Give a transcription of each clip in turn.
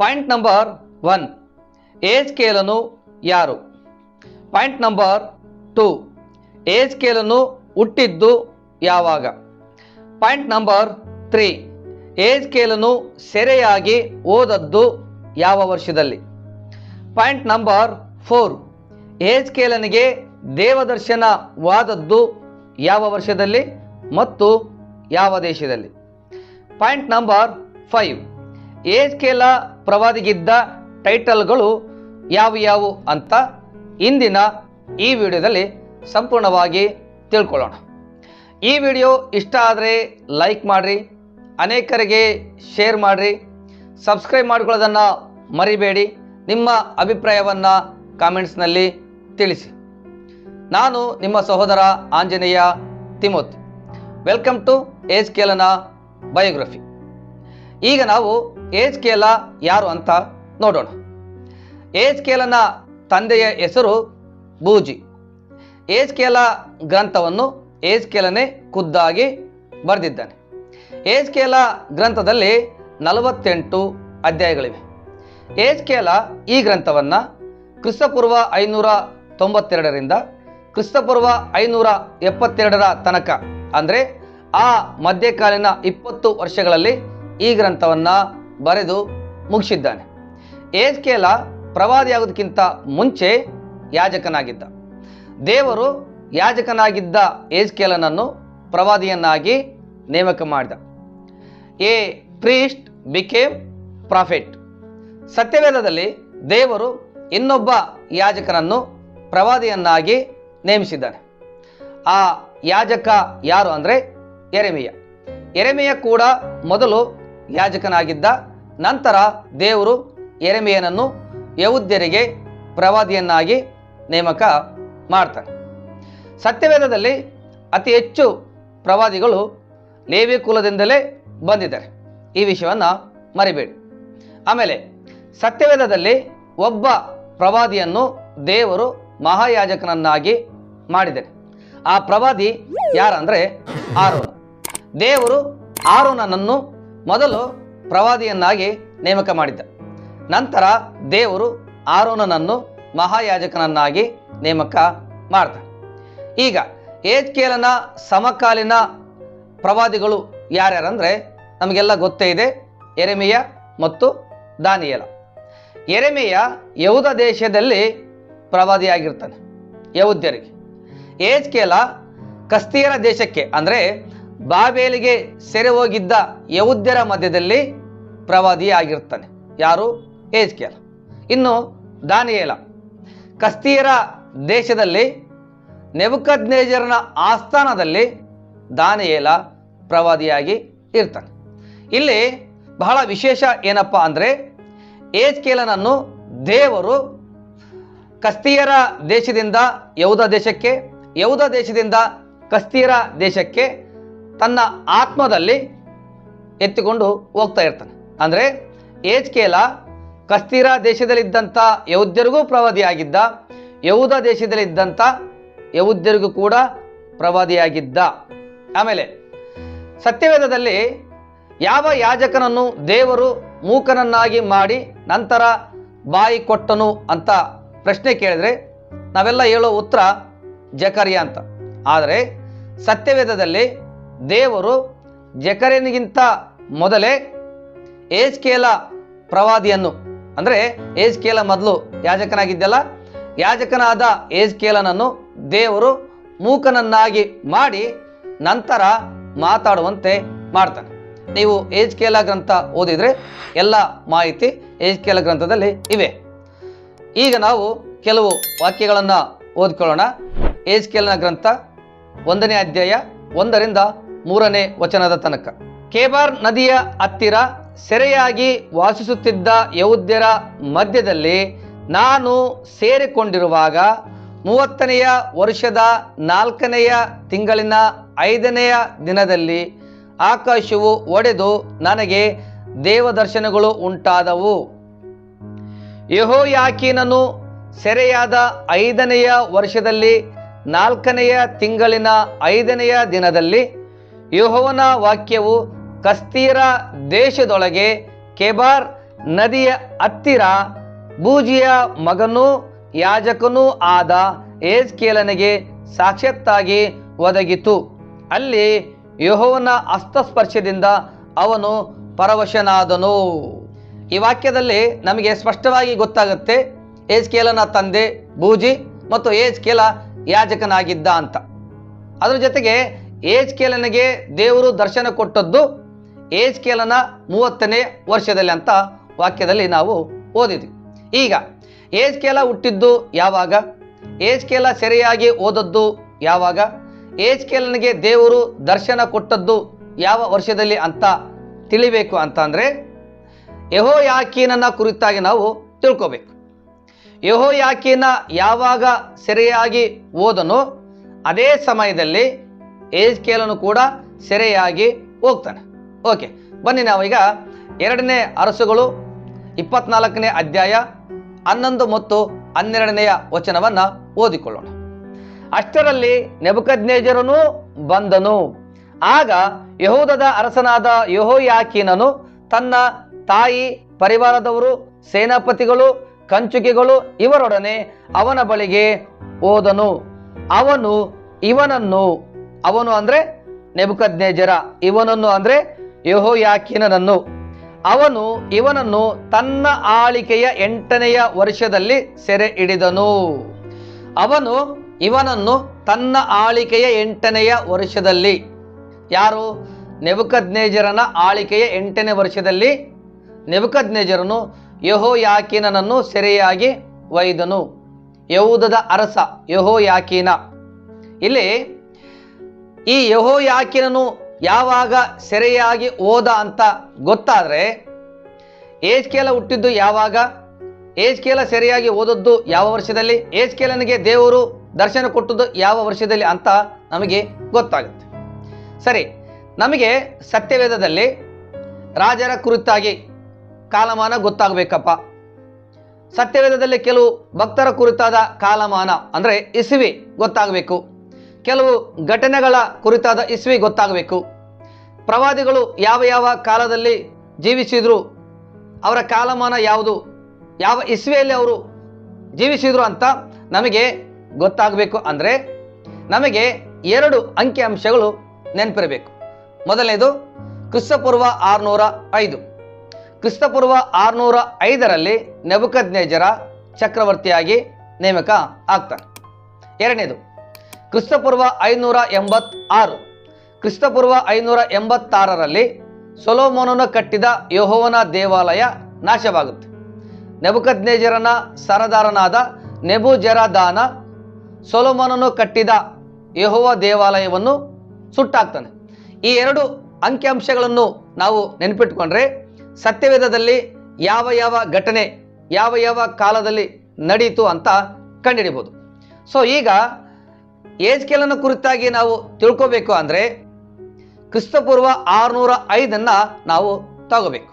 Point number one ಏಜ್ ಸ್ಕೇಲನು ಯಾರು? ಪಾಯಿಂಟ್ ನಂಬರ್ ಟು ಏಜ್ ಸ್ಕೇಲನ್ನು ಹುಟ್ಟಿದ್ದು ಯಾವಾಗ? ಪಾಯಿಂಟ್ ನಂಬರ್ ತ್ರೀ ಏಜ್ ಸ್ಕೇಲನ್ನು ಸೆರೆಯಾಗಿ ಓದದ್ದು ಯಾವ ವರ್ಷದಲ್ಲಿ? ಪಾಯಿಂಟ್ ನಂಬರ್ ಫೋರ್ ಏಜ್ ಸ್ಕೇಲನಿಗೆ ದೇವದರ್ಶನವಾದದ್ದು ಯಾವ ವರ್ಷದಲ್ಲಿ ಮತ್ತು ಯಾವ ದೇಶದಲ್ಲಿ? Point number five Ezekiel ಪ್ರವಾದಿಗಿದ್ದ ಟೈಟಲ್ಗಳು ಯಾವುವು ಅಂತ ಇಂದಿನ ಈ ವಿಡಿಯೋದಲ್ಲಿ ಸಂಪೂರ್ಣವಾಗಿ ತಿಳ್ಕೊಳ್ಳೋಣ. ಈ ವಿಡಿಯೋ ಇಷ್ಟ ಆದರೆ ಲೈಕ್ ಮಾಡಿರಿ, ಅನೇಕರಿಗೆ ಶೇರ್ ಮಾಡಿರಿ, ಸಬ್ಸ್ಕ್ರೈಬ್ ಮಾಡ್ಕೊಳ್ಳೋದನ್ನು ಮರಿಬೇಡಿ, ನಿಮ್ಮ ಅಭಿಪ್ರಾಯವನ್ನು ಕಾಮೆಂಟ್ಸ್ನಲ್ಲಿ ತಿಳಿಸಿ. ನಾನು ನಿಮ್ಮ ಸಹೋದರ ಆಂಜನೇಯ ತಿಮೋತ್ ವೆಲ್ಕಮ್ ಟು ಏಜ್ ಕೇಲನ ಬಯೋಗ್ರಫಿ. ಈಗ ನಾವು ಏಜ್ ಕೇಲ ಯಾರು ಅಂತ ನೋಡೋಣ. ಏಜ್ ಕೇಲನ ತಂದೆಯ ಹೆಸರು ಬೂಜಿ. ಏಜ್ ಕೇಲ ಗ್ರಂಥವನ್ನು ಏಜ್ ಕೇಲನೆ ಖುದ್ದಾಗಿ ಬರೆದಿದ್ದಾನೆ. ಏಜ್ ಕೇಲ ಗ್ರಂಥದಲ್ಲಿ ನಲವತ್ತೆಂಟು ಅಧ್ಯಾಯಗಳಿವೆ. ಏಜ್ ಕೇಲ ಈ ಗ್ರಂಥವನ್ನು ಕ್ರಿಸ್ತಪೂರ್ವ ಐನೂರ ತೊಂಬತ್ತೆರಡರಿಂದ ಕ್ರಿಸ್ತಪೂರ್ವ ಐನೂರ ಎಪ್ಪತ್ತೆರಡರ ತನಕ, ಅಂದರೆ ಆ ಮಧ್ಯಕಾಲೀನ ಇಪ್ಪತ್ತು ವರ್ಷಗಳಲ್ಲಿ ಈ ಗ್ರಂಥವನ್ನು ಬರೆದು ಮುಗಿಸಿದ್ದಾನೆ. ಏಜ್ಕೇಲ ಪ್ರವಾದಿಯಾಗೋದಕ್ಕಿಂತ ಮುಂಚೆ ಯಾಜಕನಾಗಿದ್ದ. ದೇವರು ಯಾಜಕನಾಗಿದ್ದ ಏಜ್ಕೇಲನನ್ನು ಪ್ರವಾದಿಯನ್ನಾಗಿ ನೇಮಕ ಮಾಡಿದ. A priest became prophet. ಸತ್ಯವೇದದಲ್ಲಿ ದೇವರು ಇನ್ನೊಬ್ಬ ಯಾಜಕನನ್ನು ಪ್ರವಾದಿಯನ್ನಾಗಿ ನೇಮಿಸಿದ್ದಾನೆ. ಆ ಯಾಜಕ ಯಾರು ಅಂದರೆ ಎರೆಮೆಯ. ಎರೆಮೆಯ ಕೂಡ ಮೊದಲು ಯಾಜಕನಾಗಿದ್ದ ನಂತರ ದೇವರು ಎರೆಮೆಯನನ್ನು ಯೌದ್ಯರಿಗೆ ಪ್ರವಾದಿಯನ್ನಾಗಿ ನೇಮಕ ಮಾಡ್ತಾರೆ. ಸತ್ಯವೇದದಲ್ಲಿ ಅತಿ ಹೆಚ್ಚು ಪ್ರವಾದಿಗಳು ಲೇವಿ ಕುಲದಿಂದಲೇ ಬಂದಿದ್ದಾರೆ. ಈ ವಿಷಯವನ್ನು ಮರಿಬೇಡಿ. ಆಮೇಲೆ ಸತ್ಯವೇದದಲ್ಲಿ ಒಬ್ಬ ಪ್ರವಾದಿಯನ್ನು ದೇವರು ಮಹಾಯಾಜಕನನ್ನಾಗಿ ಮಾಡಿದ್ದಾರೆ. ಆ ಪ್ರವಾದಿ ಯಾರಂದರೆ ಆರೋನ. ದೇವರು ಆರೋನನನ್ನು ಮೊದಲು ಪ್ರವಾದಿಯನ್ನಾಗಿ ನೇಮಕ ಮಾಡಿದ್ದ. ನಂತರ ದೇವರು ಆರೋನನನ್ನು ಮಹಾಯಾಜಕನನ್ನಾಗಿ ನೇಮಕ ಮಾಡ್ದ. ಈಗ ಏಜ್ಕೇಲನ ಸಮಕಾಲೀನ ಪ್ರವಾದಿಗಳು ಯಾರ್ಯಾರಂದ್ರೆ ನಮಗೆಲ್ಲ ಗೊತ್ತೇ ಇದೆ ಎರೆಮೆಯ ಮತ್ತು ದಾನಿಯಲ. ಎರೆಮೆಯ ಯೌದ ದೇಶದಲ್ಲಿ ಪ್ರವಾದಿಯಾಗಿರ್ತಾನೆ ಯೌದ್ಯರಿಗೆ ಏಜ್ಕೇಲ ಕಸ್ತಿಯರ ದೇಶಕ್ಕೆ, ಅಂದರೆ ಬಾಬೇಲಿಗೆ ಸೆರೆ ಹೋಗಿದ್ದ ಯೌದ್ಯರ ಮಧ್ಯದಲ್ಲಿ ಪ್ರವಾದಿಯಾಗಿರ್ತಾನೆ ಯಾರು? ಏಜ್ಕೇಲ. ಇನ್ನು ದಾನಿಯೇಲ. ಕಸ್ತಿಯರ ದೇಶದಲ್ಲಿ ನೆಬುಕದ್ನೇಜರನ ಆಸ್ಥಾನದಲ್ಲಿ ದಾನಿಯೇಲ ಪ್ರವಾದಿಯಾಗಿ ಇರ್ತಾನೆ. ಇಲ್ಲಿ ಬಹಳ ವಿಶೇಷ ಏನಪ್ಪ ಅಂದರೆ ಏಜ್ಕೇಲನನ್ನು ದೇವರು ಕಸ್ತಿಯರ ದೇಶದಿಂದ ಯೌದ ದೇಶಕ್ಕೆ ಯೌದ ದೇಶದಿಂದ ಕಸ್ತಿಯರ ದೇಶಕ್ಕೆ ತನ್ನ ಆತ್ಮದಲ್ಲಿ ಎತ್ತಿಕೊಂಡು ಹೋಗ್ತಾ ಇರ್ತಾನೆ. ಅಂದರೆ ಏಜ್ಕೇಲ ಕಸ್ತೀರ ದೇಶದಲ್ಲಿದ್ದಂಥ ಯೌದ್ಯರಿಗೂ ಪ್ರವಾದಿಯಾಗಿದ್ದ, ಯಹೂದ ದೇಶದಲ್ಲಿದ್ದಂಥ ಯೌದ್ಯರಿಗೂ ಕೂಡ ಪ್ರವಾದಿಯಾಗಿದ್ದ. ಆಮೇಲೆ ಸತ್ಯವೇದದಲ್ಲಿ ಯಾವ ಯಾಜಕನನ್ನು ದೇವರು ಮೂಕನನ್ನಾಗಿ ಮಾಡಿ ನಂತರ ಬಾಯಿ ಕೊಟ್ಟನು ಅಂತ ಪ್ರಶ್ನೆ ಕೇಳಿದ್ರೆ ನಾವೆಲ್ಲ ಹೇಳೋ ಉತ್ತರ ಜಕರಿಯ ಅಂತ. ಆದರೆ ಸತ್ಯವೇದದಲ್ಲಿ ದೇವರು ಜಕರೇನಿಗಿಂತ ಮೊದಲೇ ಏಜ್ಕೇಲ ಪ್ರವಾದಿಯನ್ನು, ಅಂದರೆ ಏಜ್ಕೇಲ ಮೊದಲು ಯಾಜಕನಾಗಿದ್ದಲ್ಲ, ಯಾಜಕನಾದ ಏಜ್ಕೇಲನನ್ನು ದೇವರು ಮೂಕನನ್ನಾಗಿ ಮಾಡಿ ನಂತರ ಮಾತಾಡುವಂತೆ ಮಾಡ್ತಾನೆ. ನೀವು ಏಜ್ಕೇಲ ಗ್ರಂಥ ಓದಿದರೆ ಎಲ್ಲ ಮಾಹಿತಿ ಏಜ್ಕೇಲ ಗ್ರಂಥದಲ್ಲಿ ಇವೆ. ಈಗ ನಾವು ಕೆಲವು ವಾಕ್ಯಗಳನ್ನು ಓದ್ಕೊಳ್ಳೋಣ. ಏಜ್ಕೇಲನ ಗ್ರಂಥ ಒಂದನೇ ಅಧ್ಯಾಯ ಒಂದರಿಂದ ಮೂರನೇ ವಚನದ ತನಕ. ಕೇಬಾರ್ ನದಿಯ ಹತ್ತಿರ ಸೆರೆಯಾಗಿ ವಾಸಿಸುತ್ತಿದ್ದ ಯೌದ್ಯರ ಮಧ್ಯದಲ್ಲಿ ನಾನು ಸೇರಿಕೊಂಡಿರುವಾಗ ಮೂವತ್ತನೆಯ ವರ್ಷದ ನಾಲ್ಕನೆಯ ತಿಂಗಳಿನ ಐದನೆಯ ದಿನದಲ್ಲಿ ಆಕಾಶವು ಒಡೆದು ನನಗೆ ದೇವದರ್ಶನಗಳು ಉಂಟಾದವು. ಯೆಹೋಯಾಕೀನನು ಸೆರೆಯಾದ ಐದನೆಯ ವರ್ಷದಲ್ಲಿ ನಾಲ್ಕನೆಯ ತಿಂಗಳಿನ ಐದನೆಯ ದಿನದಲ್ಲಿ ಯೆಹೋವನ ವಾಕ್ಯವು ಕಸ್ತೀರ ದೇಶದೊಳಗೆ ಕೆಬಾರ್ ನದಿಯ ಹತ್ತಿರ ಬೂಜಿಯ ಮಗನೂ ಯಾಜಕನೂ ಆದ ಏಜ್ಕೇಲನಿಗೆ ಸಾಕ್ಷಾತ್ತಾಗಿ ಒದಗಿತು. ಅಲ್ಲಿ ಯೆಹೋವನ ಹಸ್ತಸ್ಪರ್ಶದಿಂದ ಅವನು ಪರವಶನಾದನು. ಈ ವಾಕ್ಯದಲ್ಲಿ ನಮಗೆ ಸ್ಪಷ್ಟವಾಗಿ ಗೊತ್ತಾಗುತ್ತೆ ಏಜ್ಕೇಲನ ತಂದೆ ಬೂಜಿ ಮತ್ತು ಏಜ್ಕೇಲ ಯಾಜಕನಾಗಿದ್ದ ಅಂತ. ಅದರ ಜೊತೆಗೆ ಏಜ್ಕೇಲನಿಗೆ ದೇವರು ದರ್ಶನ ಕೊಟ್ಟದ್ದು ಏಜ್ಕೇಲನ ಮೂವತ್ತನೇ ವರ್ಷದಲ್ಲಿ ಅಂತ ವಾಕ್ಯದಲ್ಲಿ ನಾವು ಓದಿದ್ವಿ. ಈಗ ಏಜ್ಕೇಲ ಹುಟ್ಟಿದ್ದು ಯಾವಾಗ? ಏಜ್ಕೇಲ ಸೆರೆಯಾಗಿ ಓದದ್ದು ಯಾವಾಗ? ಏಜ್ಕೇಲನಿಗೆ ದೇವರು ದರ್ಶನ ಕೊಟ್ಟದ್ದು ಯಾವ ವರ್ಷದಲ್ಲಿ ಅಂತ ತಿಳಿಬೇಕು ಅಂತ ಅಂದರೆ ಯಹೋ ಯಾಕೀನನ್ನ ಕುರಿತಾಗಿ ನಾವು ತಿಳ್ಕೋಬೇಕು. ಯಹೋ ಯಾಕೀನ ಯಾವಾಗ ಸೆರೆಯಾಗಿ ಓದನೋ ಅದೇ ಸಮಯದಲ್ಲಿ ಏಜ್ಕೇಲನು ಕೂಡ ಸೆರೆಯಾಗಿ ಹೋಗ್ತಾನೆ. ಓಕೆ, ಬನ್ನಿ ನಾವೀಗ ಎರಡನೇ ಅರಸುಗಳು, ಇಪ್ಪತ್ನಾಲ್ಕನೇ ಅಧ್ಯಾಯ, ಹನ್ನೊಂದು ಮತ್ತು ಹನ್ನೆರಡನೆಯ ವಚನವನ್ನು ಓದಿಕೊಳ್ಳೋಣ. ಅಷ್ಟರಲ್ಲಿ ನೆಬಕಜ್ಞೇಜರನು ಬಂದನು. ಆಗ ಯಹೂದದ ಅರಸನಾದ ಯೆಹೋಯಾಕೀನನು ತನ್ನ ತಾಯಿ, ಪರಿವಾರದವರು, ಸೇನಾಪತಿಗಳು ಕಂಚುಕಿಗಳು ಇವರೊಡನೆ ಅವನ ಬಳಿಗೆ ಹೋದನು. ಅವನು ಇವನನ್ನು ಅವನು ಅಂದ್ರೆ ನೆಬುಕಜ್ಞೇಜರ ಇವನನ್ನು ಅಂದ್ರೆ ಯಹೋಯಾಕಿನನನ್ನು ಅವನು ಇವನನ್ನು ತನ್ನ ಆಳಿಕೆಯ ಎಂಟನೆಯ ವರ್ಷದಲ್ಲಿ ಸೆರೆ ಹಿಡಿದನು. ಅವನು ಇವನನ್ನು ತನ್ನ ಆಳಿಕೆಯ ಎಂಟನೆಯ ವರ್ಷದಲ್ಲಿ, ಯಾರು? ನೆಬುಕದ್ನೇಜರನ ಆಳಿಕೆಯ ಎಂಟನೇ ವರ್ಷದಲ್ಲಿ ನೆಬುಕದ್ನೇಜರನು ಯಹೋ ಯಾಕೀನನನ್ನು ಸೆರೆಯಾಗಿ ಒಯ್ದನು. ಯಹೂದದ ಅರಸ ಯಹೋ ಯಾಕೀನ ಇಲ್ಲಿ ಈ ಯಹೋ ಯಾಕಿನನು ಯಾವಾಗ ಸೆರೆಯಾಗಿ ಓದ ಅಂತ ಗೊತ್ತಾದರೆ ಏಜ್ಕೇಲ ಹುಟ್ಟಿದ್ದು ಯಾವಾಗ? ಏಜ್ಕೇಲ ಸೆರೆಯಾಗಿ ಓದದ್ದು ಯಾವ ವರ್ಷದಲ್ಲಿ? ಏಜ್ಕೇಲನಿಗೆ ದೇವರು ದರ್ಶನ ಕೊಟ್ಟದ್ದು ಯಾವ ವರ್ಷದಲ್ಲಿ ಅಂತ ನಮಗೆ ಗೊತ್ತಾಗುತ್ತೆ. ಸರಿ, ನಮಗೆ ಸತ್ಯವೇದದಲ್ಲಿ ರಾಜರ ಕುರಿತಾಗಿ ಕಾಲಮಾನ ಗೊತ್ತಾಗಬೇಕಪ್ಪ. ಸತ್ಯವೇದದಲ್ಲಿ ಕೆಲವು ಭಕ್ತರ ಕುರಿತಾದ ಕಾಲಮಾನ ಅಂದರೆ ಇಸುವಿ ಗೊತ್ತಾಗಬೇಕು. ಕೆಲವು ಘಟನೆಗಳ ಕುರಿತಾದ ಇಸ್ವಿ ಗೊತ್ತಾಗಬೇಕು. ಪ್ರವಾದಿಗಳು ಯಾವ ಯಾವ ಕಾಲದಲ್ಲಿ ಜೀವಿಸಿದ್ರು, ಅವರ ಕಾಲಮಾನ ಯಾವುದು, ಯಾವ ಇಸ್ವಿಯಲ್ಲಿ ಅವರು ಜೀವಿಸಿದ್ರು ಅಂತ ನಮಗೆ ಗೊತ್ತಾಗಬೇಕು ಅಂದರೆ ನಮಗೆ ಎರಡು ಅಂಕಿಅಂಶಗಳು ನೆನಪಿರಬೇಕು. ಮೊದಲನೇದು, ಕ್ರಿಸ್ತಪೂರ್ವ ಆರುನೂರ ಐದು. ಕ್ರಿಸ್ತಪೂರ್ವ ಆರುನೂರ ಐದರಲ್ಲಿ ನೆಬುಕದ್ನೇಜರ ಚಕ್ರವರ್ತಿಯಾಗಿ ನೇಮಕ ಆಗ್ತಾರೆ ಎರಡನೇದು ಕ್ರಿಸ್ತಪೂರ್ವ ಐನೂರ ಎಂಬತ್ತಾರು. ಕ್ರಿಸ್ತಪೂರ್ವ ಐನೂರ ಎಂಬತ್ತಾರರಲ್ಲಿ ಸೊಲೋಮೋನನು ಕಟ್ಟಿದ ಯಹೋವನ ದೇವಾಲಯ ನಾಶವಾಗುತ್ತೆ. ನೆಬುಕದ್ನೇಜರನ ಸರದಾರನಾದ ನೆಬುಜರದಾನ ಸೊಲೋಮೋನನು ಕಟ್ಟಿದ ಯಹೋವ ದೇವಾಲಯವನ್ನು ಸುಟ್ಟಾಕ್ತಾನೆ. ಈ ಎರಡು ಅಂಕಿಅಂಶಗಳನ್ನು ನಾವು ನೆನಪಿಟ್ಕೊಂಡ್ರೆ ಸತ್ಯವೇದದಲ್ಲಿ ಯಾವ ಯಾವ ಘಟನೆ, ಯಾವ ಯಾವ ಕಾಲದಲ್ಲಿ ನಡೆಯಿತು ಅಂತ ಕಂಡುಹಿಡಿಬೋದು. ಸೊ ಈಗ ಏಜ್ಕೇಲನ ಕುರಿತಾಗಿ ನಾವು ತಿಳ್ಕೋಬೇಕು ಅಂದರೆ ಕ್ರಿಸ್ತಪೂರ್ವ ಆರುನೂರ ಐದನ್ನು ನಾವು ತಗೋಬೇಕು.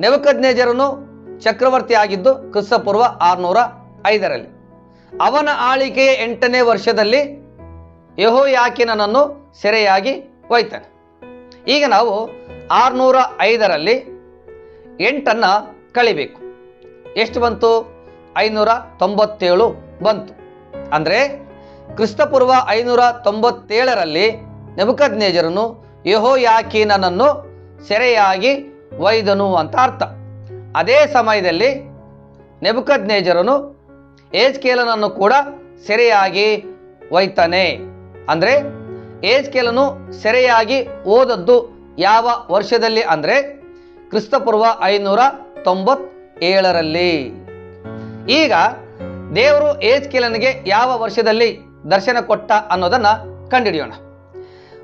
ನೆವಕಜ್ಞೇಜರನು ಚಕ್ರವರ್ತಿ ಆಗಿದ್ದು ಕ್ರಿಸ್ತಪೂರ್ವ ಆರುನೂರ ಐದರಲ್ಲಿ. ಅವನ ಆಳಿಕೆಯ ಎಂಟನೇ ವರ್ಷದಲ್ಲಿ ಯಹೋ ಯಾಕಿನನನ್ನು ಸೆರೆಯಾಗಿ ಒಯ್ತಾನೆ. ಈಗ ನಾವು ಆರುನೂರ ಐದರಲ್ಲಿ ಎಂಟನ್ನು ಕಳಿಬೇಕು. ಎಷ್ಟು ಬಂತು? ಐನೂರ ತೊಂಬತ್ತೇಳು ಬಂತು. ಅಂದರೆ ಕ್ರಿಸ್ತಪೂರ್ವ ಐನೂರ ತೊಂಬತ್ತೇಳರಲ್ಲಿ ನೆಬುಕದ್ನೇಜರನು ಯಹೋ ಯಾಕೀನನನ್ನು ಸೆರೆಯಾಗಿ ಒಯ್ದನು ಅಂತ ಅರ್ಥ. ಅದೇ ಸಮಯದಲ್ಲಿ ನೆಬುಕದ್ನೇಜರನು ಏಜ್ಕೇಲನನ್ನು ಕೂಡ ಸೆರೆಯಾಗಿ ಒಯ್ತಾನೆ. ಅಂದರೆ ಏಜ್ಕೇಲನು ಸೆರೆಯಾಗಿ ಓದದ್ದು ಯಾವ ವರ್ಷದಲ್ಲಿ ಅಂದರೆ ಕ್ರಿಸ್ತಪೂರ್ವ ಐನೂರ ತೊಂಬತ್ತೇಳರಲ್ಲಿ. ಈಗ ದೇವರು ಏಜ್ಕೇಲನಿಗೆ ಯಾವ ವರ್ಷದಲ್ಲಿ ದರ್ಶನ ಕೊಟ್ಟ ಅನ್ನೋದನ್ನು ಕಂಡುಹಿಡಿಯೋಣ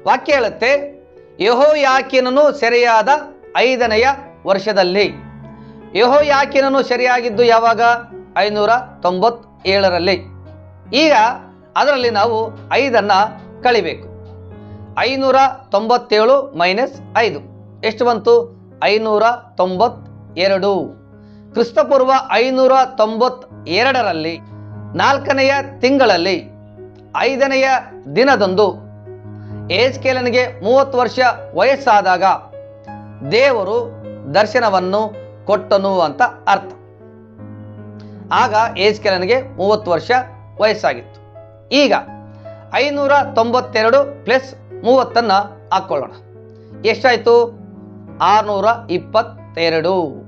ವಾಕ್ಯ ಹೇಳುತ್ತೆ ಯಹೋ ಯಾಕಿನನು ಸೆರೆಯಾದ ಐದನೆಯ ವರ್ಷದಲ್ಲಿ. ಯಹೋ ಯಾಕಿನನು ಸೆರೆಯಾಗಿದ್ದು ಯಾವಾಗ? ಐನೂರ ತೊಂಬತ್ತೇಳರಲ್ಲಿ ಈಗ ಅದರಲ್ಲಿ ನಾವು ಐದನ್ನು ಕಳಿಬೇಕು. ಐನೂರ ತೊಂಬತ್ತೇಳು ಮೈನಸ್ ಐದು. ಎಷ್ಟು ಬಂತು? ಐನೂರ ತೊಂಬತ್ತೆರಡು ಕ್ರಿಸ್ತಪೂರ್ವ ಐನೂರ ತೊಂಬತ್ತೆರಡರಲ್ಲಿ ನಾಲ್ಕನೆಯ ತಿಂಗಳಲ್ಲಿ ಐದನೆಯ ದಿನದಂದು ಏಜ್ಕೇಲನಿಗೆ ಮೂವತ್ತು ವರ್ಷ ವಯಸ್ಸಾದಾಗ ದೇವರು ದರ್ಶನವನ್ನು ಕೊಟ್ಟನು ಅಂತ ಅರ್ಥ. ಆಗ ಏಜ್ಕೇಲನಿಗೆ ಮೂವತ್ತು ವರ್ಷ ವಯಸ್ಸಾಗಿತ್ತು. ಈಗ ಐನೂರ ತೊಂಬತ್ತೆರಡು ಪ್ಲಸ್ ಮೂವತ್ತನ್ನು ಹಾಕ್ಕೊಳ್ಳೋಣ. ಎಷ್ಟಾಯಿತು? ಆರುನೂರ ಇಪ್ಪತ್ತೆರಡು.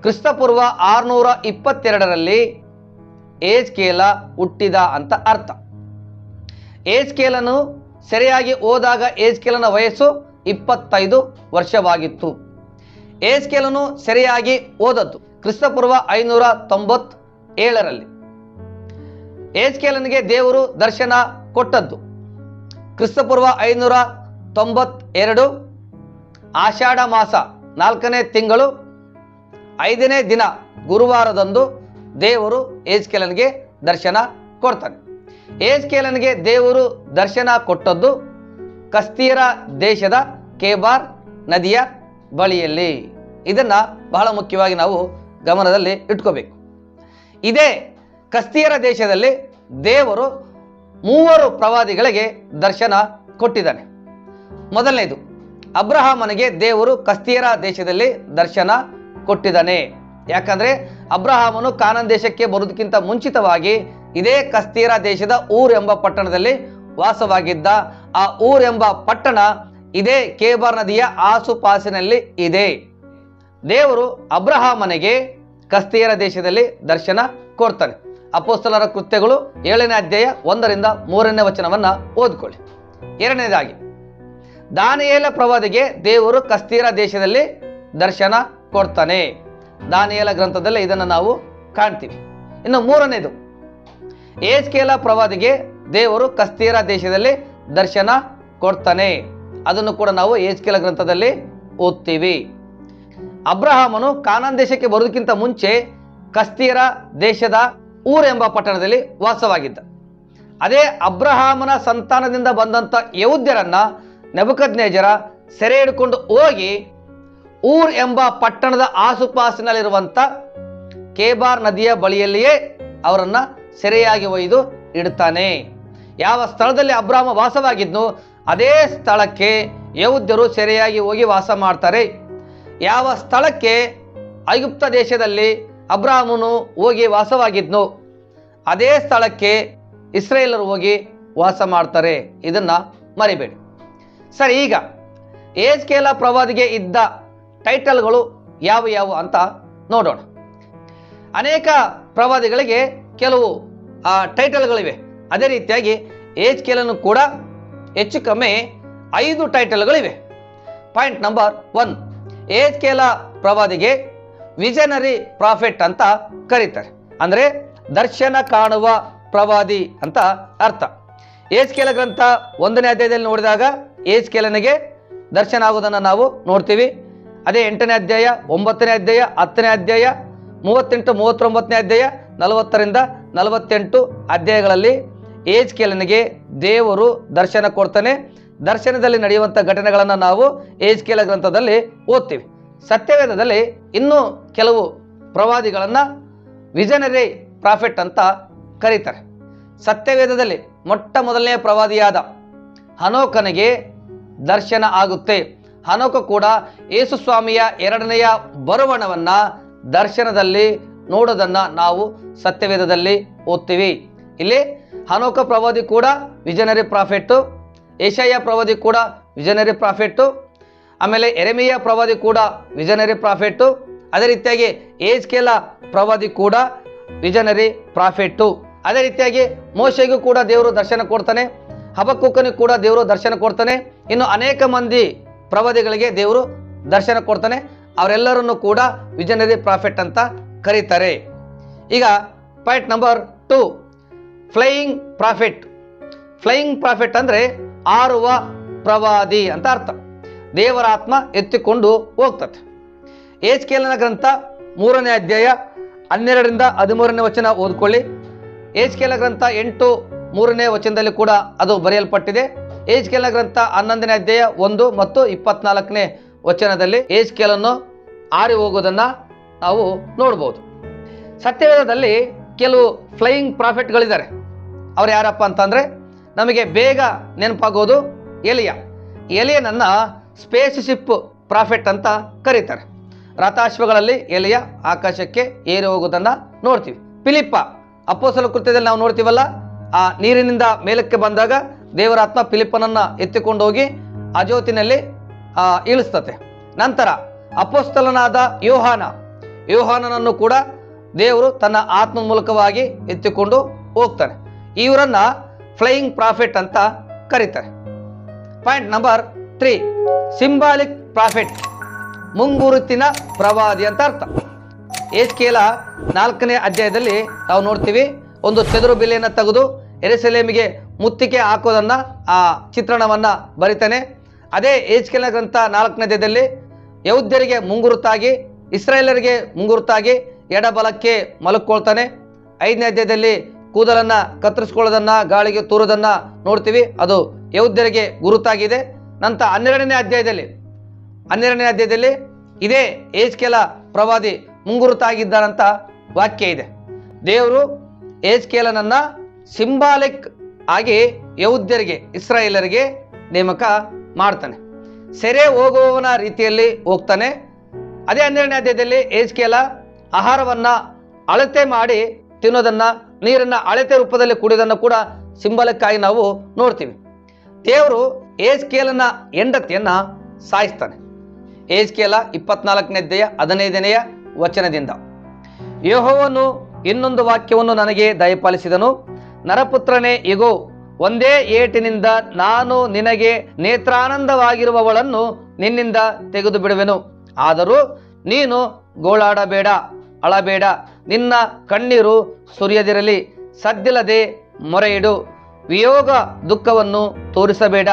ಕ್ರಿಸ್ತಪೂರ್ವ ಆರುನೂರ ಇಪ್ಪತ್ತೆರಡರಲ್ಲಿ ಏಜ್ಕೇಲ ಹುಟ್ಟಿದ ಅಂತ ಅರ್ಥ. ಏಜ್ಕೇಲನು ಸರಿಯಾಗಿ ಹೋದಾಗ ಏಜ್ಕೇಲನ ವಯಸ್ಸು ಇಪ್ಪತ್ತೈದು ವರ್ಷವಾಗಿತ್ತು. ಏಜ್ಕೇಲನು ಸರಿಯಾಗಿ ಓದದ್ದು ಕ್ರಿಸ್ತಪೂರ್ವ ಐನೂರ ತೊಂಬತ್ ಏಳರಲ್ಲಿ ಏಜ್ಕೇಲನಿಗೆ ದೇವರು ದರ್ಶನ ಕೊಟ್ಟದ್ದು ಕ್ರಿಸ್ತಪೂರ್ವ ಐನೂರ ತೊಂಬತ್ತೆರಡು ಆಷಾಢ ಮಾಸ ನಾಲ್ಕನೇ ತಿಂಗಳು ಐದನೇ ದಿನ ಗುರುವಾರದಂದು ದೇವರು ಏಜ್ಕೇಲನಿಗೆ ದರ್ಶನ ಕೊಡ್ತಾನೆ. ಏಜ್ಕೇಲನಿಗೆ ದೇವರು ದರ್ಶನ ಕೊಟ್ಟದ್ದು ಕಸ್ತೀರ ದೇಶದ ಕೇಬಾರ್ ನದಿಯ ಬಳಿಯಲ್ಲಿ. ಇದನ್ನು ಬಹಳ ಮುಖ್ಯವಾಗಿ ನಾವು ಗಮನದಲ್ಲಿ ಇಟ್ಕೋಬೇಕು. ಇದೇ ಕಸ್ತೀರ ದೇಶದಲ್ಲಿ ದೇವರು ಮೂವರು ಪ್ರವಾದಿಗಳಿಗೆ ದರ್ಶನ ಕೊಟ್ಟಿದ್ದಾನೆ. ಮೊದಲನೇದು, ಅಬ್ರಹಾಮನಿಗೆ ದೇವರು ಕಸ್ತೀರ ದೇಶದಲ್ಲಿ ದರ್ಶನ ಕೊಟ್ಟಿದ್ದಾನೆ. ಯಾಕಂದರೆ ಅಬ್ರಹಾಮನು ಕಾನನ್ ದೇಶಕ್ಕೆ ಬರೋದಕ್ಕಿಂತ ಮುಂಚಿತವಾಗಿ ಇದೇ ಕಸ್ತೀರ ದೇಶದ ಊರ್ ಎಂಬ ಪಟ್ಟಣದಲ್ಲಿ ವಾಸವಾಗಿದ್ದ ಆ ಊರ್ ಎಂಬ ಪಟ್ಟಣ ಇದೇ ಕೇಬಾರ್ ನದಿಯ ಆಸುಪಾಸಿನಲ್ಲಿ ಇದೆ. ದೇವರು ಅಬ್ರಹಾಮನಿಗೆ ಕಸ್ತೀರ ದೇಶದಲ್ಲಿ ದರ್ಶನ ಕೊಡ್ತಾನೆ. ಅಪೋಸ್ತಲರ ಕೃತ್ಯಗಳು ಏಳನೇ ಅಧ್ಯಾಯ ಒಂದರಿಂದ ಮೂರನೇ ವಚನವನ್ನ ಓದ್ಕೊಳ್ಳಿ. ಎರಡನೇದಾಗಿ, ದಾನಿಯೇಲ ಪ್ರವಾದಿಗೆ ದೇವರು ಕಸ್ತೀರ ದೇಶದಲ್ಲಿ ದರ್ಶನ ಕೊಡ್ತಾನೆ. ದಾನಿಯೇಲ ಗ್ರಂಥದಲ್ಲಿ ಇದನ್ನು ನಾವು ಕಾಣ್ತೀವಿ. ಇನ್ನು ಮೂರನೇದು ಏಜ್ಕೇಲ ಪ್ರವಾದಿಗೆ ದೇವರು ಕಸ್ತೀರ ದೇಶದಲ್ಲಿ ದರ್ಶನ ಕೊಡ್ತಾನೆ. ಅದನ್ನು ಕೂಡ ನಾವು ಏಜ್ಕೇಲ ಗ್ರಂಥದಲ್ಲಿ ಓದ್ತೀವಿ. ಅಬ್ರಹಾಮನು ಕಾನಾನ್ ದೇಶಕ್ಕೆ ಬರೋದಕ್ಕಿಂತ ಮುಂಚೆ ಕಸ್ತೀರ ದೇಶದ ಊರ್ ಎಂಬ ಪಟ್ಟಣದಲ್ಲಿ ವಾಸವಾಗಿದ್ದ. ಅದೇ ಅಬ್ರಹಾಮನ ಸಂತಾನದಿಂದ ಬಂದಂಥ ಯೌದ್ಯರನ್ನ ನೆಬಕದ್ನೇಜರ ಸೆರೆ ಹಿಡ್ಕೊಂಡು ಹೋಗಿ ಊರ್ ಎಂಬ ಪಟ್ಟಣದ ಆಸುಪಾಸಿನಲ್ಲಿರುವಂಥ ಕೇಬಾರ್ ನದಿಯ ಬಳಿಯಲ್ಲಿಯೇ ಅವರನ್ನ ಸೆರೆಯಾಗಿ ಒಯ್ದು ಇಡ್ತಾನೆ ಯಾವ ಸ್ಥಳದಲ್ಲಿ ಅಬ್ರಾಮ ವಾಸವಾಗಿದ್ನು ಅದೇ ಸ್ಥಳಕ್ಕೆ ಯೌದ್ಯರು ಸೆರೆಯಾಗಿ ಹೋಗಿ ವಾಸ ಮಾಡ್ತಾರೆ. ಯಾವ ಸ್ಥಳಕ್ಕೆ ಐಗುಪ್ತ ದೇಶದಲ್ಲಿ ಅಬ್ರಾಹ್ಮನು ಹೋಗಿ ವಾಸವಾಗಿದ್ನು ಅದೇ ಸ್ಥಳಕ್ಕೆ ಇಸ್ರೇಲರು ಹೋಗಿ ವಾಸ ಮಾಡ್ತಾರೆ. ಇದನ್ನ ಮರಿಬೇಡಿ. ಸರಿ, ಈಗ ಏಜ್ಕೇಲ ಪ್ರವಾದಿಗೆ ಇದ್ದ ಟೈಟಲ್ಗಳು ಯಾವ ಯಾವ ಅಂತ ನೋಡೋಣ. ಅನೇಕ ಪ್ರವಾದಿಗಳಿಗೆ ಕೆಲವು ಆ, ಟೈಟಲ್ಗಳಿವೆ ಅದೇ ರೀತಿಯಾಗಿ ಏಜ್ಕೇಲನು ಕೂಡ ಹೆಚ್ಚು ಕಮ್ಮಿ ಐದು ಟೈಟಲ್ಗಳಿವೆ ಪಾಯಿಂಟ್ ನಂಬರ್ ಒನ್ ಏಜ್ಕೇಲ ಪ್ರವಾದಿಗೆ ವಿಜನರಿ ಪ್ರಾಫಿಟ್ ಅಂತ ಕರೀತಾರೆ. ಅಂದರೆ ದರ್ಶನ ಕಾಣುವ ಪ್ರವಾದಿ ಅಂತ ಅರ್ಥ. ಏಜ್ಕೇಲ ಗ್ರಂಥ ಒಂದನೇ ಅಧ್ಯಾಯದಲ್ಲಿ ನೋಡಿದಾಗ ಏಜ್ಕೇಲನಿಗೆ ದರ್ಶನ ಆಗೋದನ್ನು ನಾವು ನೋಡ್ತೀವಿ. ಅದೇ ಎಂಟನೇ ಅಧ್ಯಾಯ ಒಂಬತ್ತನೇ ಅಧ್ಯಾಯ ಹತ್ತನೇ ಅಧ್ಯಾಯ ಮೂವತ್ತೆಂಟು ಮೂವತ್ತೊಂಬತ್ತನೇ ಅಧ್ಯಾಯ ನಲವತ್ತರಿಂದ ನಲವತ್ತೆಂಟು ಅಧ್ಯಾಯಗಳಲ್ಲಿ ಏಜ್ ಕೇಲನಿಗೆ ದೇವರು ದರ್ಶನ ಕೊಡ್ತಾನೆ. ದರ್ಶನದಲ್ಲಿ ನಡೆಯುವಂಥ ಘಟನೆಗಳನ್ನು ನಾವು ಏಜ್ಕೇಲ ಗ್ರಂಥದಲ್ಲಿ ಓದ್ತೀವಿ. ಸತ್ಯವೇದದಲ್ಲಿ ಇನ್ನೂ ಕೆಲವು ಪ್ರವಾದಿಗಳನ್ನು ವಿಜನರಿ ಪ್ರಾಫಿಟ್ ಅಂತ ಕರೀತಾರೆ. ಸತ್ಯವೇದದಲ್ಲಿ ಮೊಟ್ಟ ಮೊದಲನೇ ಪ್ರವಾದಿಯಾದ ಹನೋಕನಿಗೆ ದರ್ಶನ ಆಗುತ್ತೆ. ಹನೋಕ ಕೂಡ ಯೇಸು ಸ್ವಾಮಿಯ ಎರಡನೆಯ ಬರುವಣವನ್ನು ದರ್ಶನದಲ್ಲಿ ನೋಡೋದನ್ನ ನಾವು ಸತ್ಯವೇದದಲ್ಲಿ ಓದ್ತೀವಿ. ಇಲ್ಲಿ ಹನೋಕ ಪ್ರವಾದಿ ಕೂಡ ವಿಜನರಿ ಪ್ರಾಫಿಟ್ಟು, ಏಷಯ್ಯ ಪ್ರವಾದಿ ಕೂಡ ವಿಜನರಿ ಪ್ರಾಫಿಟ್ಟು, ಆಮೇಲೆ ಎರೆಮಿಯ ಪ್ರವಾದಿ ಕೂಡ ವಿಜನರಿ ಪ್ರಾಫಿಟ್ಟು, ಅದೇ ರೀತಿಯಾಗಿ ಏಜ್ಕೇಲ ಪ್ರವಾದಿ ಕೂಡ ವಿಜನರಿ ಪ್ರಾಫಿಟ್ಟು, ಅದೇ ರೀತಿಯಾಗಿ ಮೋಶೆಗೂ ಕೂಡ ದೇವರು ದರ್ಶನ ಕೊಡ್ತಾನೆ ಹಬಕ್ಕೂಕನಿಗೂ ಕೂಡ ದೇವರು ದರ್ಶನ ಕೊಡ್ತಾನೆ, ಇನ್ನು ಅನೇಕ ಮಂದಿ ಪ್ರವಾದಿಗಳಿಗೆ ದೇವರು ದರ್ಶನ ಕೊಡ್ತಾನೆ, ಅವರೆಲ್ಲರನ್ನು ಕೂಡ ವಿಜನರಿ ಪ್ರಾಫಿಟ್ ಅಂತ ಕರೀತಾರೆ. ಈಗ point number two flying prophet flying prophet ಅಂದರೆ ಆರುವ ಪ್ರವಾದಿ ಅಂತ ಅರ್ಥ. ದೇವರ ಆತ್ಮ ಎತ್ತಿಕೊಂಡು ಹೋಗ್ತದೆ. ಏಜ್ಕೇಲನ ಗ್ರಂಥ ಮೂರನೇ ಅಧ್ಯಾಯ ಹನ್ನೆರಡರಿಂದ ಹದಿಮೂರನೇ ವಚನ ಓದ್ಕೊಳ್ಳಿ. ಏಜ್ಕೇಲ ಗ್ರಂಥ ಎಂಟು ಮೂರನೇ ವಚನದಲ್ಲಿ ಕೂಡ ಅದು ಬರೆಯಲ್ಪಟ್ಟಿದೆ. ಏಜ್ಕೇಲ ಗ್ರಂಥ ಹನ್ನೊಂದನೇ ಅಧ್ಯಾಯ ಒಂದು ಮತ್ತು ಇಪ್ಪತ್ನಾಲ್ಕನೇ ವಚನದಲ್ಲಿ ಏಜ್ಕೇಲನ್ನು ಆರಿ ಹೋಗೋದನ್ನು ನಾವು ನೋಡ್ಬೋದು. ಸತ್ಯವೇದದಲ್ಲಿ ಕೆಲವು ಫ್ಲೈಯಿಂಗ್ ಪ್ರಾಫಿಟ್ಗಳಿದ್ದಾರೆ ಅವ್ರು ಯಾರಪ್ಪ ಅಂತಂದರೆ, ನಮಗೆ ಬೇಗ ನೆನಪಾಗೋದು ಎಲಿಯ. ಎಲಿಯನನ್ನು ಸ್ಪೇಸ್ ಶಿಪ್ ಪ್ರಾಫಿಟ್ ಅಂತ ಕರೀತಾರೆ. ರಥಾಶ್ವಗಳಲ್ಲಿ ಎಲೆಯ ಆಕಾಶಕ್ಕೆ ಏರಿ ಹೋಗೋದನ್ನು ನೋಡ್ತೀವಿ. ಫಿಲಿಪ್ಪ ಅಪ್ಪೋಸಲ ಕೃತ್ಯದಲ್ಲಿ ನಾವು ನೋಡ್ತೀವಲ್ಲ, ಆ ನೀರಿನಿಂದ ಮೇಲಕ್ಕೆ ಬಂದಾಗ ದೇವರಾತ್ಮ ಫಿಲಿಪ್ಪನನ್ನ ಎತ್ತಿಕೊಂಡು ಹೋಗಿ ಅಜೋತಿನಲ್ಲಿ ಇಳಿಸ್ತತೆ ನಂತರ ಅಪೋಸ್ತಲನಾದ ಯೋಹಾನ ಯೋಹಾನನನ್ನು ಕೂಡ ದೇವರು ತನ್ನ ಆತ್ಮ ಮೂಲಕವಾಗಿ ಎತ್ತಿಕೊಂಡು ಹೋಗ್ತಾನೆ. ಇವರನ್ನ ಫ್ಲೈಯಿಂಗ್ ಪ್ರಾಫಿಟ್ ಅಂತ ಕರೀತಾರೆ. Point number three, symbolic prophet, ಮುಂಗುರುತಿನ ಪ್ರವಾದಿ ಅಂತ ಅರ್ಥ. ಏಸ್ಕೇಲ ನಾಲ್ಕನೇ ಅಧ್ಯಾಯದಲ್ಲಿ ನಾವು ನೋಡ್ತೀವಿ, ಒಂದು ಚದುರು ಬಿಲೆಯನ್ನು ತೆಗೆದು ಎರೆಸೆಲೇಮಿಗೆ ಮುತ್ತಿಗೆ ಹಾಕೋದನ್ನ ಆ ಚಿತ್ರಣವನ್ನ ಬರಿತಾನೆ. ಅದೇ ಏಜ್ಕೆಲ ಗ್ರಂಥ ನಾಲ್ಕನೇ ಅಧ್ಯಾಯದಲ್ಲಿ ಯೌದ್ಯರಿಗೆ ಮುಂಗುರುತಾಗಿ ಇಸ್ರಾಯೇಲರಿಗೆ ಮುಂಗುರ್ತಾಗಿ ಎಡಬಲಕ್ಕೆ ಮಲಕ್ಕೊಳ್ತಾನೆ. ಐದನೇ ಅಧ್ಯಾಯದಲ್ಲಿ ಕೂದಲನ್ನ ಕತ್ತರಿಸ್ಕೊಳ್ಳೋದನ್ನು, ಗಾಳಿಗೆ ತೂರೋದನ್ನ ನೋಡ್ತೀವಿ. ಅದು ಯೌದ್ಯರಿಗೆ ಗುರುತಾಗಿದೆ. ನಂತರ ಹನ್ನೆರಡನೇ ಅಧ್ಯಾಯದಲ್ಲಿ ಹನ್ನೆರಡನೇ ಅಧ್ಯಾಯದಲ್ಲಿ ಇದೇ ಏಜ್ಕೆಲ ಪ್ರವಾದಿ ಮುಂಗುರುತಾಗಿದ್ದಾನಂತ ವಾಕ್ಯ ಇದೆ. ದೇವರು ಏಜ್ಕೇಲನನ್ನ ಸಿಂಬಾಲಿಕ್ ಆಗಿ ಯೌದ್ಯರಿಗೆ ಇಸ್ರಾಯೇಲರಿಗೆ ನೇಮಕ ಮಾಡ್ತಾನೆ. ಸೆರೆ ಹೋಗುವವನ ರೀತಿಯಲ್ಲಿ ಹೋಗ್ತಾನೆ. ಅದೇ ಹನ್ನೆರಡನೇ ಅಧ್ಯಾಯದಲ್ಲಿ ಏಜ್ಕೇಲ ಆಹಾರವನ್ನ ಅಳತೆ ಮಾಡಿ ತಿನ್ನೋದನ್ನ, ನೀರನ್ನ ಅಳತೆ ರೂಪದಲ್ಲಿ ಕುಡಿಯೋದನ್ನು ಕೂಡ ಸಿಂಬಲಕ್ಕಾಗಿ ನಾವು ನೋಡ್ತೀವಿ. ದೇವರು ಏಜ್ಕೇಲನ ಹೆಂಡತಿಯನ್ನ ಸಾಯಿಸ್ತಾನೆ. ಏಜ್ಕೇಲ ಇಪ್ಪತ್ನಾಲ್ಕನೇ ಅಧ್ಯಾಯ ಹದಿನೈದನೆಯ ವಚನದಿಂದ, ಯೆಹೋವನು ಇನ್ನೊಂದು ವಾಕ್ಯವನ್ನು ನನಗೆ ದಯಪಾಲಿಸಿದನು. ನರಪುತ್ರನೇ, ಇಗೋ, ಒಂದೇ ಏಟಿನಿಂದ ನಾನು ನಿನಗೆ ನೇತ್ರಾನಂದವಾಗಿರುವವಳನ್ನು ನಿನ್ನಿಂದ ತೆಗೆದು ಬಿಡುವೆನು ಆದರೂ ನೀನು ಗೋಳಾಡಬೇಡ, ಅಳಬೇಡ. ನಿನ್ನ ಕಣ್ಣೀರು ಸುರಿಯದಿರಲಿ, ಸದ್ದಿಲ್ಲದೆ ಮೊರೆಯಿಡು. ವಿಯೋಗ ದುಃಖವನ್ನು ತೋರಿಸಬೇಡ,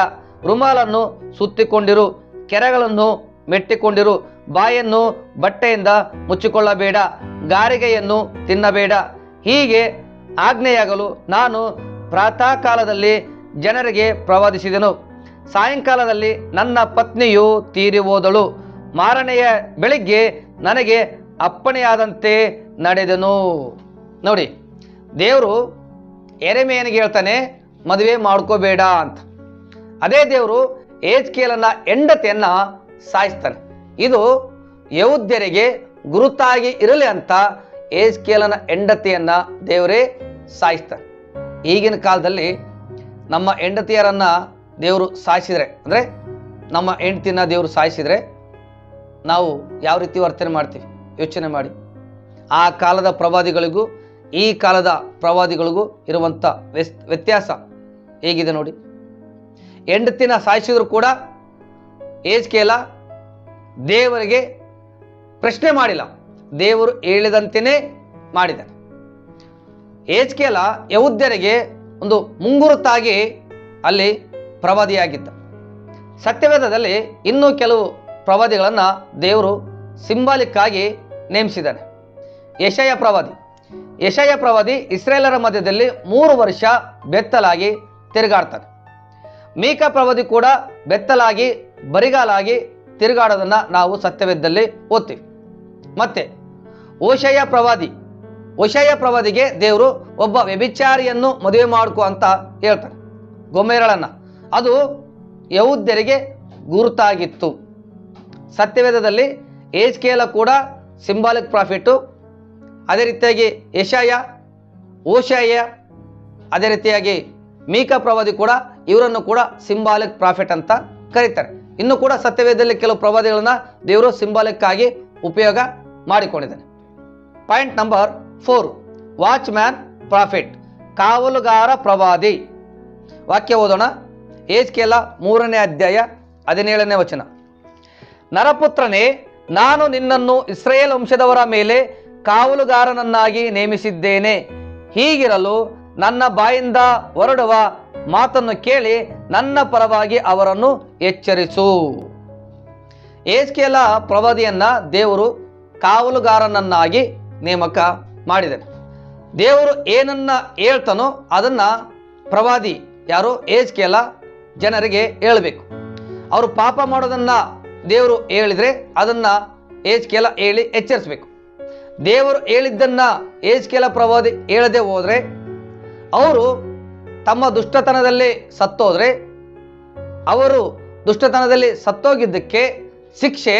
ರುಮಾಲನ್ನು ಸುತ್ತಿಕೊಂಡಿರು, ಕೆರೆಗಳನ್ನು ಮೆಟ್ಟಿಕೊಂಡಿರು, ಬಾಯನ್ನು ಬಟ್ಟೆಯಿಂದ ಮುಚ್ಚಿಕೊಳ್ಳಬೇಡ, ಗಾರಿಗೆಯನ್ನು ತಿನ್ನಬೇಡ. ಹೀಗೆ ಆಜ್ಞೆಯಾಗಲು ನಾನು ಪ್ರಾತಃ ಕಾಲದಲ್ಲಿ ಜನರಿಗೆ ಪ್ರವಾದಿಸಿದೆನು. ಸಾಯಂಕಾಲದಲ್ಲಿ ನನ್ನ ಪತ್ನಿಯು ತೀರಿ ಹೋದಳು. ಮಾರನೆಯ ಬೆಳಿಗ್ಗೆ ನನಗೆ ಅಪ್ಪಣೆಯಾದಂತೆ ನಡೆದನು. ನೋಡಿ, ದೇವರು ಎರೆಮೆಯನಿಗೆ ಹೇಳ್ತಾನೆ, ಮದುವೆ ಮಾಡ್ಕೋಬೇಡ ಅಂತ. ಅದೇ ದೇವರು ಏಜ್ಕೇಲನ ಹೆಂಡತಿಯನ್ನ ಸಾಯಿಸ್ತಾನೆ. ಇದು ಯೌದ್ಯರಿಗೆ ಗುರುತಾಗಿ ಇರಲಿ ಅಂತ ಏಜ್ಕೇಲನ ಹೆಂಡತಿಯನ್ನ ದೇವರೇ ಸಾಯಿಸ್ತಾನೆ ಈಗಿನ ಕಾಲದಲ್ಲಿ ನಮ್ಮ ಹೆಂಡತಿಯರನ್ನ ದೇವರು ಸಾಯಿಸಿದ್ರೆ, ಅಂದರೆ ನಮ್ಮ ಹೆಂಡತಿನ ದೇವರು ಸಾಯಿಸಿದ್ರೆ ನಾವು ಯಾವ ರೀತಿ ವರ್ತನೆ ಮಾಡ್ತೀವಿ? ಯೋಚನೆ ಮಾಡಿ. ಆ ಕಾಲದ ಪ್ರವಾದಿಗಳಿಗೂ, ಈ ಕಾಲದ ಪ್ರವಾದಿಗಳಿಗೂ ಇರುವಂಥ ವ್ಯತ್ಯಾಸ ಹೇಗಿದೆ ನೋಡಿ. ಹೆಂಡತಿನ ಸಾಯಿಸಿದ್ರು ಕೂಡ ಏಜ್ಕೇಲ ದೇವರಿಗೆ ಪ್ರಶ್ನೆ ಮಾಡಿಲ್ಲ. ದೇವರು ಹೇಳಿದಂತೆಯೇ ಮಾಡಿದ್ದಾನೆ ಏಜ್ಕೇಲ ಯೌದ್ಯರಿಗೆ ಒಂದು ಮುಂಗುರುತಾಗಿ ಅಲ್ಲಿ ಪ್ರವಾದಿಯಾಗಿದ್ದ. ಸತ್ಯವೇದದಲ್ಲಿ ಇನ್ನೂ ಕೆಲವು ಪ್ರವಾದಿಗಳನ್ನು ದೇವರು ಸಿಂಬಾಲಿಕ್ ಆಗಿ ನೇಮಿಸಿದ್ದಾನೆ. ಯಶಯ ಪ್ರವಾದಿ. ಯಶಯ ಪ್ರವಾದಿ ಇಸ್ರೇಲರ ಮಧ್ಯದಲ್ಲಿ ಮೂರು ವರ್ಷ ಬೆತ್ತಲಾಗಿ ತಿರುಗಾಡ್ತಾನೆ. ಮೀಕ ಪ್ರವಾದಿ ಕೂಡ ಬೆತ್ತಲಾಗಿ, ಬರಿಗಾಲಾಗಿ ತಿರುಗಾಡೋದನ್ನು ನಾವು ಸತ್ಯವೇದದಲ್ಲಿ ಓದ್ತೀವಿ. ಮತ್ತೆ ಓಶಯ ಪ್ರವಾದಿ. ಓಶಯ ಪ್ರವಾದಿಗೆ ದೇವರು ಒಬ್ಬ ವ್ಯಭಿಚಾರಿಯನ್ನು ಮದುವೆ ಮಾಡ್ಕೊ ಅಂತ ಹೇಳ್ತಾನೆ. ಗೊಮ್ಮೆರಳನ್ನು ಅದು ಯೌದ್ಯರಿಗೆ ಗುರುತಾಗಿತ್ತು. ಸತ್ಯವೇದದಲ್ಲಿ ಏಜ್ಕೇಲ ಕೂಡ ಸಿಂಬಾಲಿಕ್ ಪ್ರಾಫಿಟ್ಟು ಅದೇ ರೀತಿಯಾಗಿ ಏಷಾಯ ಓಶಾಯ, ಅದೇ ರೀತಿಯಾಗಿ ಮೀಕ ಪ್ರವಾದಿ ಕೂಡ ಇವರನ್ನು ಕೂಡ ಸಿಂಬಾಲಿಕ್ ಪ್ರಾಫಿಟ್ ಅಂತ ಕರೀತಾರೆ. ಇನ್ನು ಕೂಡ ಸತ್ಯವೇದದಲ್ಲಿ ಕೆಲವು ಪ್ರವಾದಿಗಳನ್ನು ದೇವರು ಸಿಂಬಾಲಿಕ್ ಆಗಿ ಉಪಯೋಗ ಮಾಡಿಕೊಂಡಿದ್ದಾನೆ. Point number four watchman prophet, ಕಾವಲುಗಾರ ಪ್ರವಾದಿ. ವಾಕ್ಯ ಓದೋಣ. ಏಜ್ಕೇಲ ಮೂರನೇ ಅಧ್ಯಾಯ ಹದಿನೇಳನೇ ವಚನ. ನರಪುತ್ರನೇ, ನಾನು ನಿನ್ನನ್ನು ಇಸ್ರೇಲ್ ವಂಶದವರ ಮೇಲೆ ಕಾವಲುಗಾರನನ್ನಾಗಿ ನೇಮಿಸಿದ್ದೇನೆ. ಹೀಗಿರಲು ನನ್ನ ಬಾಯಿಂದ ಹೊರಡುವ ಮಾತನ್ನು ಕೇಳಿ ನನ್ನ ಪರವಾಗಿ ಅವರನ್ನು ಎಚ್ಚರಿಸು. ಏಜ್ಕೇಲ ಪ್ರವಾದಿಯನ್ನ ದೇವರು ಕಾವಲುಗಾರನನ್ನಾಗಿ ನೇಮಕ ಮಾಡಿದರು ದೇವರು ಏನನ್ನ ಹೇಳ್ತಾನೋ ಅದನ್ನ ಪ್ರವಾದಿ ಯಾರು? ಏಜ್ಕೇಲ ಜನರಿಗೆ ಹೇಳಬೇಕು. ಅವರು ಪಾಪ ಮಾಡೋದನ್ನ ದೇವರು ಹೇಳಿದ್ರೆ ಅದನ್ನ ಏಜ್ಕೇಲ ಹೇಳಿ ಎಚ್ಚರಿಸಬೇಕು. ದೇವರು ಹೇಳಿದ್ದನ್ನ ಏಜ್ಕೇಲ ಪ್ರವಾದಿ ಹೇಳದೆ ಹೋದರೆ, ಅವರು ತಮ್ಮ ದುಷ್ಟತನದಲ್ಲಿ ಸತ್ತೋದ್ರೆ, ಅವರು ದುಷ್ಟತನದಲ್ಲಿ ಸತ್ತೋಗಿದ್ದಕ್ಕೆ ಶಿಕ್ಷೆ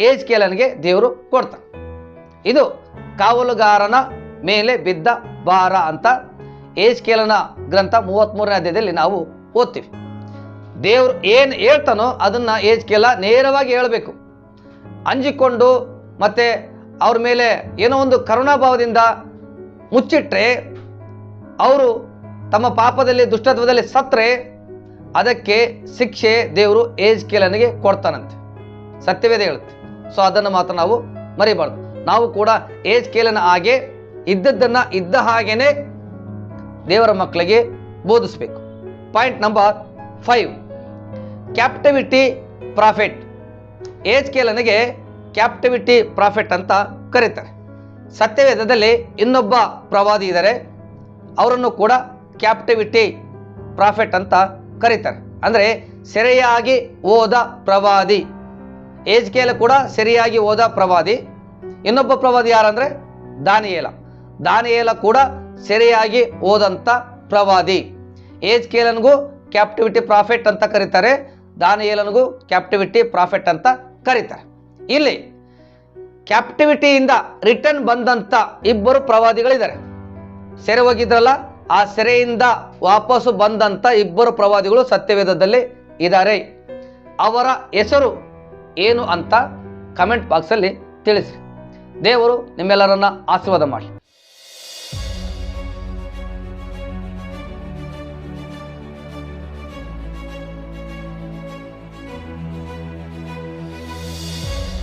ಏಜ್ ಕೆಲನಿಗೆ ದೇವರು ಕೊಡ್ತಾರೆ ಇದು ಕಾವಲುಗಾರನ ಮೇಲೆ ಬಿದ್ದ ಭಾರ ಅಂತ ಏಜ್ ಕೇಲನ ಗ್ರಂಥ ಮೂವತ್ತ್ಮೂರನೇ ಅಧ್ಯಾಯದಲ್ಲಿ ನಾವು ಓದ್ತೀವಿ. ದೇವರು ಏನು ಹೇಳ್ತಾನೋ ಅದನ್ನು ಏಜ್ಕೆಲ್ಲ ಕೇಲ ನೇರವಾಗಿ ಹೇಳಬೇಕು. ಅಂಜಿಕೊಂಡು ಮತ್ತು ಅವ್ರ ಮೇಲೆ ಏನೋ ಒಂದು ಕರುಣಾಭಾವದಿಂದ ಮುಚ್ಚಿಟ್ರೆ, ಅವರು ತಮ್ಮ ಪಾಪದಲ್ಲಿ, ದುಷ್ಟತ್ವದಲ್ಲಿ ಸತ್ರೆ ಅದಕ್ಕೆ ಶಿಕ್ಷೆ ದೇವರು ಏಜ್ ಕೇಲನಿಗೆ ಕೊಡ್ತಾನಂತೆ. ಸತ್ಯವೇದ ಹೇಳುತ್ತೆ. ಸೊ ಅದನ್ನು ಮಾತ್ರ ನಾವು ಮರಿಬಾರ್ದು. ನಾವು ಕೂಡ ಏಜ್ ಕೇಲನ ಹಾಗೆ ಇದ್ದದ್ದನ್ನು ಇದ್ದ ಹಾಗೇನೆ ದೇವರ ಮಕ್ಕಳಿಗೆ ಬೋಧಿಸಬೇಕು. Point number five captivity prophet. Age ಕೇಲನಿಗೆ ಕ್ಯಾಪ್ಟಿವಿಟಿ ಪ್ರಾಫಿಟ್ ಅಂತ ಕರೀತಾರೆ. ಸತ್ಯವೇದದಲ್ಲಿ ಇನ್ನೊಬ್ಬ ಪ್ರವಾದಿ ಇದ್ದಾರೆ ಅವರನ್ನು ಕೂಡ ಕ್ಯಾಪ್ಟಿವಿಟಿ ಪ್ರಾಫಿಟ್ ಅಂತ ಕರೀತಾರೆ. ಅಂದರೆ ಸೆರೆಯಾಗಿ ಓದ ಪ್ರವಾದಿ. ಏಜ್ ಕೇಲ ಕೂಡ ಸರಿಯಾಗಿ ಓದ ಪ್ರವಾದಿ. ಇನ್ನೊಬ್ಬ ಪ್ರವಾದಿ ಯಾರಂದರೆ ದಾನಿಯೇಲ. ದಾನಿಯೇಲ ಕೂಡ ಸೆರೆಯಾಗಿ ಓದಂಥ ಪ್ರವಾದಿ. ಏಜ್ ಕೇಲನ್ಗೂ ಕ್ಯಾಪ್ಟಿವಿಟಿ ಪ್ರಾಫಿಟ್ ಅಂತ ಕರೀತಾರೆ. ದಾನಿಯೇಲನಿಗೂ ಕ್ಯಾಪ್ಟಿವಿಟಿ ಪ್ರಾಫಿಟ್ ಅಂತ ಕರೀತಾರೆ. ಇಲ್ಲಿ ಕ್ಯಾಪ್ಟಿವಿಟಿಯಿಂದ ರಿಟರ್ನ್ ಬಂದಂಥ ಇಬ್ಬರು ಪ್ರವಾದಿಗಳಿದ್ದಾರೆ. ಸೆರೆ ಹೋಗಿದ್ರಲ್ಲ, ಆ ಸೆರೆಯಿಂದ ವಾಪಸ್ಸು ಬಂದಂಥ ಇಬ್ಬರು ಪ್ರವಾದಿಗಳು ಸತ್ಯವೇದದಲ್ಲಿ ಇದ್ದಾರೆ. ಅವರ ಹೆಸರು ಏನು ಅಂತ ಕಮೆಂಟ್ ಬಾಕ್ಸಲ್ಲಿ ತಿಳಿಸಿ. ದೇವರು ನಿಮ್ಮೆಲ್ಲರನ್ನ ಆಶೀರ್ವಾದ ಮಾಡಿ.